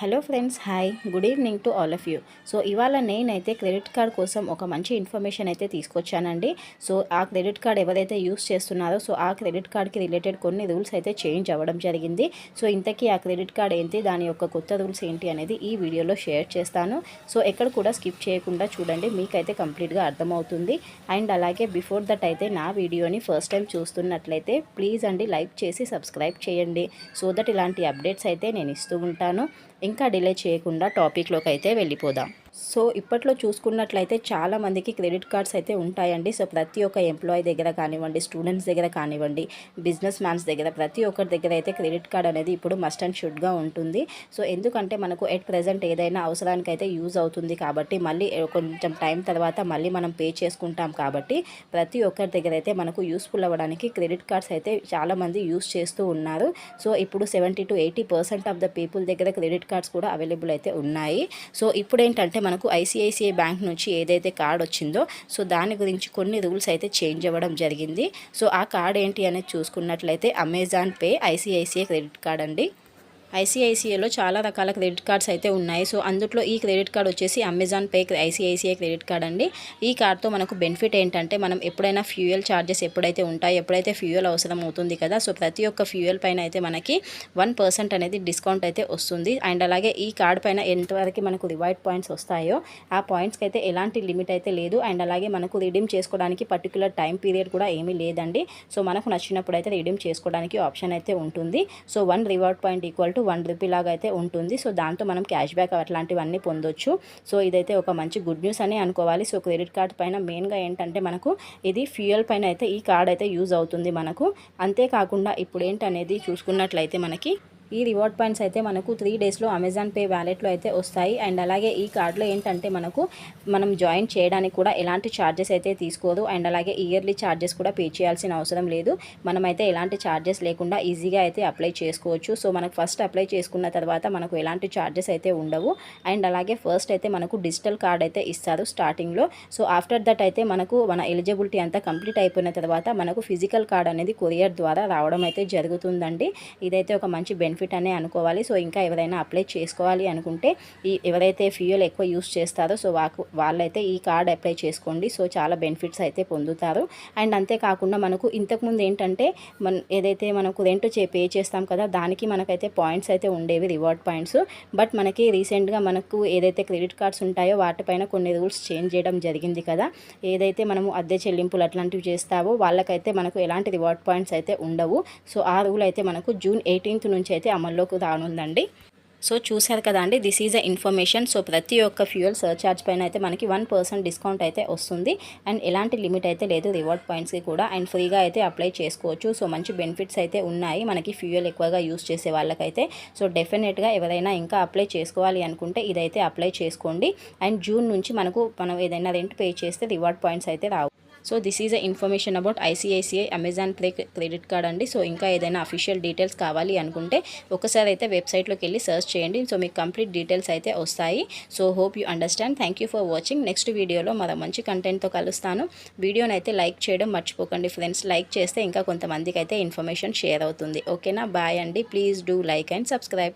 Hello friends hi good evening to all of you so ఇవాళ నేనైతే credit card కోసం ఒక మంచి ఇన్ఫర్మేషన్ అయితే తీసుకొచ్చానండి. సో ఆ క్రెడిట్ కార్డ్ ఎవరైతే యూస్ చేస్తున్నారో సో ఆ క్రెడిట్ కార్డ్కి రిలేటెడ్ కొన్ని రూల్స్ అయితే చేంజ్ అవ్వడం జరిగింది. సో ఇంతకీ ఆ క్రెడిట్ కార్డ్ ఏంటి దాని యొక్క కొత్త రూల్స్ ఏంటి అనేది ఈ వీడియోలో షేర్ చేస్తాను. సో ఎక్కడ కూడా స్కిప్ చేయకుండా చూడండి మీకైతే కంప్లీట్గా అర్థమవుతుంది. అండ్ అలాగే బిఫోర్ దట్ అయితే నా వీడియోని ఫస్ట్ టైం చూస్తున్నట్లయితే ప్లీజ్ అండి లైక్ చేసి సబ్స్క్రైబ్ చేయండి. సో దట్ ఇలాంటి అప్డేట్స్ అయితే నేను ఇస్తూ ఉంటాను. ఇంకా డిలే చేయకుండా టాపిక్లోకి అయితే వెళ్ళిపోదాం. సో ఇప్పట్లో చూసుకున్నట్లయితే చాలామందికి క్రెడిట్ కార్డ్స్ అయితే ఉంటాయండి. సో ప్రతి ఒక్క ఎంప్లాయీ దగ్గర కానివ్వండి స్టూడెంట్స్ దగ్గర కానివ్వండి బిజినెస్ మ్యాన్స్ దగ్గర ప్రతి ఒక్కరి దగ్గర అయితే క్రెడిట్ కార్డ్ అనేది ఇప్పుడు మస్ట్ అండ్ షుడ్గా ఉంటుంది. సో ఎందుకంటే మనకు ఎట్ ప్రజెంట్ ఏదైనా అవసరానికి అయితే యూజ్ అవుతుంది కాబట్టి మళ్ళీ కొంచెం టైం తర్వాత మళ్ళీ మనం పే చేసుకుంటాం కాబట్టి ప్రతి ఒక్కరి దగ్గర అయితే మనకు యూస్ఫుల్ అవ్వడానికి క్రెడిట్ కార్డ్స్ అయితే చాలామంది యూస్ చేస్తూ ఉన్నారు. సో ఇప్పుడు seventy to eighty percent of the people దగ్గర క్రెడిట్ కార్డ్స్ కూడా అవైలబుల్ అయితే ఉన్నాయి. సో ఇప్పుడు ఏంటంటే మనకు ఐసిఐసిఐ బ్యాంక్ నుంచి ఏదైతే కార్డ్ వచ్చిందో సో దాని గురించి కొన్ని రూల్స్ అయితే చేంజ్ అవ్వడం జరిగింది. సో ఆ కార్డ్ ఏంటి అనేది చూసుకున్నట్లయితే Amazon Pay ICICI credit card అండి. ఐసిఐసిఐలో చాలా రకాల క్రెడిట్ కార్డ్స్ అయితే ఉన్నాయి. సో అందులో ఈ క్రెడిట్ కార్డ్ వచ్చేసి Amazon Pay ICICI credit card అండి. ఈ కార్డ్తో మనకు బెనిఫిట్ ఏంటంటే మనం ఎప్పుడైనా ఫ్యూయల్ ఛార్జెస్ ఎప్పుడైతే ఉంటాయో ఎప్పుడైతే ఫ్యూయల్ అవసరం అవుతుంది కదా సో ప్రతి ఒక్క ఫ్యూయల్ పైన అయితే మనకి వన్ పర్సెంట్ అనేది డిస్కౌంట్ అయితే వస్తుంది. అండ్ అలాగే ఈ కార్డ్ పైన ఎంతవరకు మనకు రివార్డ్ పాయింట్స్ వస్తాయో ఆ పాయింట్స్కి అయితే ఎలాంటి లిమిట్ అయితే లేదు. అండ్ అలాగే మనకు రిడీమ్ చేసుకోవడానికి పర్టికులర్ టైం పీరియడ్ కూడా ఏమీ లేదండి. సో మనకు నచ్చినప్పుడు అయితే రిడీమ్ చేసుకోవడానికి ఆప్షన్ అయితే ఉంటుంది. So one reward point equal to one rupee లాగా అయితే ఉంటుంది. సో దాంతో మనం క్యాష్ బ్యాక్ అట్లాంటివన్నీ పొందొచ్చు. సో ఇదైతే ఒక మంచి గుడ్ న్యూస్ అని అనుకోవాలి. సో క్రెడిట్ కార్డ్ పైన మెయిన్గా ఏంటంటే మనకు ఇది ఫ్యూయల్ పైన అయితే ఈ కార్డ్ అయితే యూజ్ అవుతుంది మనకు. అంతేకాకుండా ఇప్పుడు ఏంటనేది చూసుకున్నట్లయితే మనకి ఈ రివార్డ్ పాయింట్స్ అయితే మనకు త్రీ డేస్లో అమెజాన్ పే వ్యాలెట్లో అయితే వస్తాయి. అండ్ అలాగే ఈ కార్డులో ఏంటంటే మనకు మనం జాయిన్ చేయడానికి కూడా ఎలాంటి ఛార్జెస్ అయితే తీసుకోదు. అండ్ అలాగే ఇయర్లీ ఛార్జెస్ కూడా పే చేయాల్సిన అవసరం లేదు. మనమైతే ఎలాంటి ఛార్జెస్ లేకుండా ఈజీగా అయితే అప్లై చేసుకోవచ్చు. సో మనకు ఫస్ట్ అప్లై చేసుకున్న తర్వాత మనకు ఎలాంటి ఛార్జెస్ అయితే ఉండవు. అండ్ అలాగే ఫస్ట్ అయితే మనకు డిజిటల్ కార్డ్ అయితే ఇస్తారు స్టార్టింగ్లో సో ఆఫ్టర్ దట్ అయితే మనకు మన ఎలిజిబిలిటీ అంతా కంప్లీట్ అయిపోయిన తర్వాత మనకు ఫిజికల్ కార్డ్ అనేది కొరియర్ ద్వారా రావడం అయితే జరుగుతుందండి. ఇదైతే ఒక మంచి బెనిఫిట్ బెనిఫిట్ అనే అనుకోవాలి. సో ఇంకా ఎవరైనా అప్లై చేసుకోవాలి అనుకుంటే ఈ ఎవరైతే ఫ్యూయల్ ఎక్కువ యూస్ చేస్తారో సో వాకు వాళ్ళైతే ఈ కార్డ్ అప్లై చేసుకోండి. సో చాలా బెనిఫిట్స్ అయితే పొందుతారు. అండ్ అంతేకాకుండా మనకు ఇంతకుముందు ఏంటంటే మన ఏదైతే మనకు రెంట్ చే పే చేస్తాం కదా దానికి మనకైతే పాయింట్స్ అయితే ఉండేవి రివార్డ్ పాయింట్స్ బట్ మనకి రీసెంట్గా మనకు ఏదైతే క్రెడిట్ కార్డ్స్ ఉంటాయో వాటిపైన కొన్ని రూల్స్ చేంజ్ చేయడం జరిగింది కదా. ఏదైతే మనము అద్దె చెల్లింపులు అట్లాంటివి చేస్తావో వాళ్ళకైతే మనకు ఎలాంటి రివార్డ్ పాయింట్స్ అయితే ఉండవు. సో ఆ రూల్ అయితే మనకు జూన్ ఎయిటీన్త్ నుంచి అయితే అయితే అమల్లోకి రానుందండి. సో చూశారు కదా అండి this is a information so ప్రతి ఒక్క ఫ్యూయల్ సర్చార్జ్ పైన అయితే మనకి వన్ పర్సెంట్ డిస్కౌంట్ అయితే వస్తుంది. అండ్ ఎలాంటి లిమిట్ అయితే లేదు రివార్డ్ పాయింట్స్కి కూడా. అండ్ ఫ్రీగా అయితే అప్లై చేసుకోవచ్చు. సో మంచి బెనిఫిట్స్ అయితే ఉన్నాయి మనకి ఫ్యూయల్ ఎక్కువగా యూస్ చేసే వాళ్ళకైతే. సో డెఫినెట్గా ఎవరైనా ఇంకా అప్లై చేసుకోవాలి అనుకుంటే ఇదైతే అప్లై చేసుకోండి. అండ్ జూన్ నుంచి మనకు మనం ఏదైనా రెంట్ పే చేస్తే రివార్డ్ పాయింట్స్ అయితే రావు. So this is a information about ICICI Amazon Pay credit card అండి. సో ఇంకా ఏదైనా అఫీషియల్ డీటెయిల్స్ కావాలి అనుకుంటే ఒకసారి అయితే వెబ్సైట్లోకి వెళ్ళి సర్చ్ చేయండి. సో మీకు కంప్లీట్ డీటెయిల్స్ అయితే వస్తాయి. So hope you understand. Thank you for watching. Next వీడియోలో మరో మంచి కంటెంట్తో కలుస్తాను. వీడియోని అయితే లైక్ చేయడం మర్చిపోకండి ఫ్రెండ్స్. లైక్ చేస్తే ఇంకా కొంతమందికి అయితే ఇన్ఫర్మేషన్ షేర్ అవుతుంది. ఓకేనా? బాయ్ అండి. Please do like and subscribe.